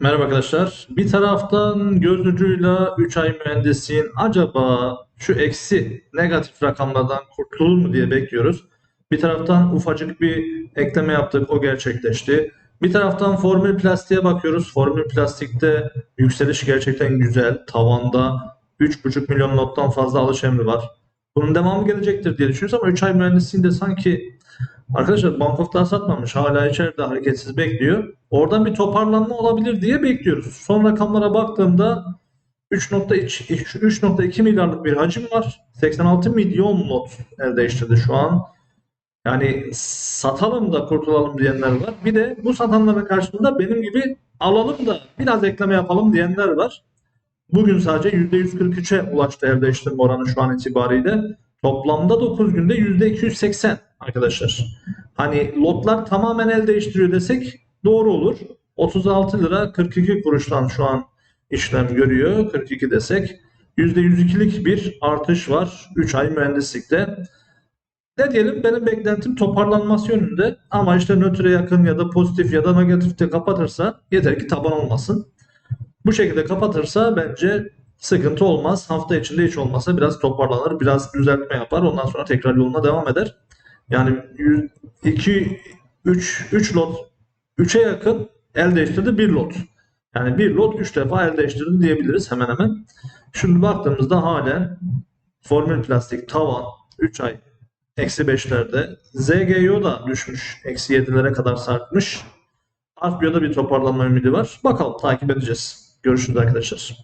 Merhaba arkadaşlar. Bir taraftan göz ucuyla 3 ay mühendisliğin acaba şu eksi negatif rakamlardan kurtulur mu diye bekliyoruz. Bir taraftan ufacık bir ekleme yaptık, o gerçekleşti. Bir taraftan formül plastiğe bakıyoruz. Formül plastikte yükseliş gerçekten güzel. Tavanda 3,5 milyon lottan fazla alış emri var. Bunun devamı gelecektir diye düşünüyoruz ama 3 ay mühendisliğinde sanki Arkadaşlar Bankof'tan satmamış. Hala içeride hareketsiz bekliyor. Oradan bir toparlanma olabilir diye bekliyoruz. Son rakamlara baktığımda 3.2 3.2 milyarlık bir hacim var. 86 milyon not el değiştirdi şu an. Yani satalım da kurtulalım diyenler var. Bir de bu satanların karşılığında benim gibi alalım da biraz ekleme yapalım diyenler var. Bugün sadece %143'e ulaştı el değiştirme oranı şu an itibariyle. Toplamda 9 günde %280 arkadaşlar. Hani lotlar tamamen el değiştiriyor desek doğru olur. 36 lira 42 kuruştan şu an işlem görüyor. 42 desek %102'lik bir artış var 3 ay mühendislikte. Ne diyelim benim beklentim toparlanması yönünde ama işte nötre yakın ya da pozitif ya da negatifte kapatırsa yeter ki taban olmasın. Bu şekilde kapatırsa bence sıkıntı olmaz. Hafta içinde hiç olmasa biraz toparlanır, biraz düzeltme yapar. Ondan sonra tekrar yoluna devam eder. Yani 2 3 3 lot 3'e yakın el değiştirdi 1 lot. Yani bir lot 3 defa el değiştirdi diyebiliriz hemen hemen. Şimdi baktığımızda halen formül plastik tavan 3 ay eksi 5'lerde. ZGO da düşmüş. Eksi 7'lere kadar sarkmış. Artbio'da bir toparlanma ümidi var. Bakalım takip edeceğiz. Görüşürüz arkadaşlar.